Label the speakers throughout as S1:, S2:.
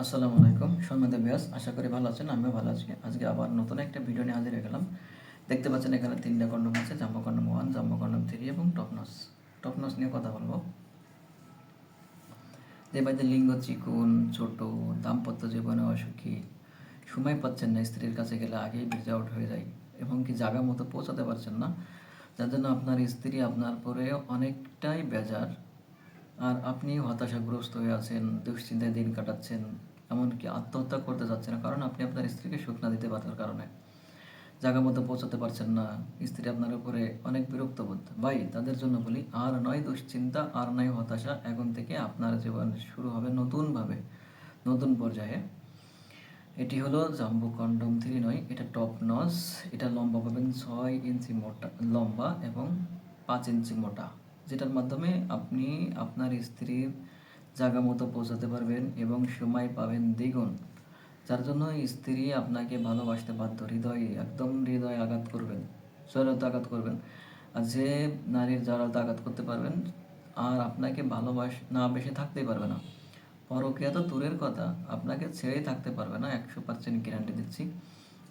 S1: আসসালামু আলাইকুম, সম্মানিত বিয়াস আশা করি ভালো আছেন, আমিও ভালো আছি। আজকে আবার নতুন একটা ভিডিও নিয়ে হাজির গেলাম। দেখতে পাচ্ছেন এখানে তিনটা কন্ডম আছে jumbo condom one jumbo condom three এবং টপনস টপনস নিয়ে কথা বলব। যে বাড়িতে লিঙ্গ, চিকুন, ছোট, দাম্পত্য জীবনে অসুখী। সময় পাচ্ছেন না, স্ত্রীর কাছে গেলে আগেই ব্রিজ আউট হয়ে যায় এবং কি জায়গা মতো পৌঁছাতে পারছেন না। যার জন্য আপনার স্ত্রী আপনার পরে অনেকটাই বেজার। আর আপনি হতাশাগ্রস্ত হয়ে আছেন, দুশ্চিন্তায় দিন কাটাচ্ছেন, এমনকি আত্মহত্যা করতে যাচ্ছেন না, কারণ আপনি আপনার স্ত্রীকে সুখ না দিতে পারার কারণে। জায়গা মতো পৌঁছাতে পারছেন না, স্ত্রী আপনার উপরে অনেক বিরক্ত বোধ। ভাই, তাদের জন্য বলি, আর নয় দুশ্চিন্তা, আর নয় হতাশা, এখন থেকে আপনার জীবন শুরু হবে নতুনভাবে, নতুন পর্যায়ে। এটি হলো জাম্বু কন্ডম থ্রি নয়, এটা টপ নস এটা লম্বা পাবেন ছয় ইঞ্চি মোটা, লম্বা এবং পাঁচ ইঞ্চি মোটা। যেটার মাধ্যমে আপনি আপনার স্ত্রীর জায়গা মতো পৌঁছাতে পারবেন এবং সময় পাবেন দ্বিগুণ। যার জন্য স্ত্রী আপনাকে ভালোবাসতে বাধ্য, হৃদয়ে, একদম হৃদয়ে আঘাত করবেন জড়তা আঘাত করবেন। আর যে নারীর জড়তা আঘাত করতে পারবেন, আর আপনাকে ভালোবাস, না বেশি থাকতেই পারবে না। পরকীয়া তো দূরের কথা, আপনাকে ছেড়েই থাকতে পারবে না, একশো পার্সেন্ট গ্যারান্টি দিচ্ছি।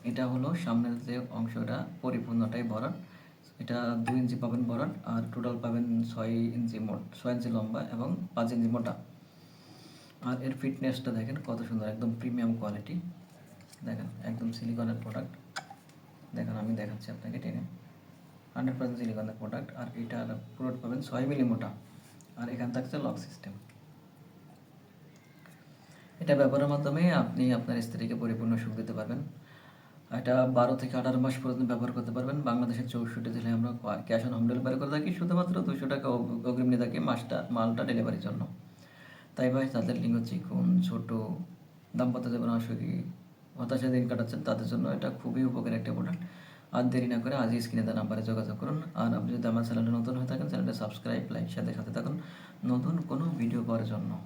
S1: এটা হলো সামনের যে অংশটা, পরিপূর্ণটাই ভরাট এটা দুই ইঞ্চি পাবেন ভরাট আর টোটাল পাবেন ছয় ইঞ্চি মোট, ছয় ইঞ্চি লম্বা এবং পাঁচ ইঞ্চি মোটা। আর এর ফিটনেসটা দেখেন কত সুন্দর, একদম প্রিমিয়াম কোয়ালিটি দেখেন, একদম সিলিকনের প্রোডাক্ট দেখেন, আমি দেখাচ্ছি আপনাকে টেনে। হান্ড্রেড পার্সেন্ট সিলিকনের প্রোডাক্ট আর এটা পুরো পাবেন ছয় মিলি মোটা। আর এখান থাকছে লক সিস্টেম এটা ব্যবহারের মাধ্যমে আপনি আপনার স্ত্রীকে পরিপূর্ণ সুখ দিতে পারবেন। এটা বারো থেকে আঠারো মাস পর্যন্ত ব্যবহার করতে পারবেন। বাংলাদেশের চৌষট্টি জেলায় আমরা ক্যাশ অন হোম ডেলিভারি করে থাকি, শুধুমাত্র দুশো টাকা অগ- অগ্রিম নিয়ে থাকি মাসটা, মালটা ডেলিভারির জন্য। তাই ভাই, তাদের লিঙ্গ চিকুন, ছোট, দাম্পত্য জীবন অসুখী, হতাশা দিন কাটাচ্ছেন, তাদের জন্য এটা খুবই উপকারী একটা প্রোডাক্ট আর দেরি না করে আজই স্ক্রিনে দেওয়া নাম্বারে যোগাযোগ করুন। আর আপনি যদি আমার চ্যানেলটা নতুন হয়ে থাকেন চ্যানেলটা সাবস্ক্রাইব লাইক সাথে সাথে থাকুন। নতুন কোনো ভিডিও পাওয়ার জন্য।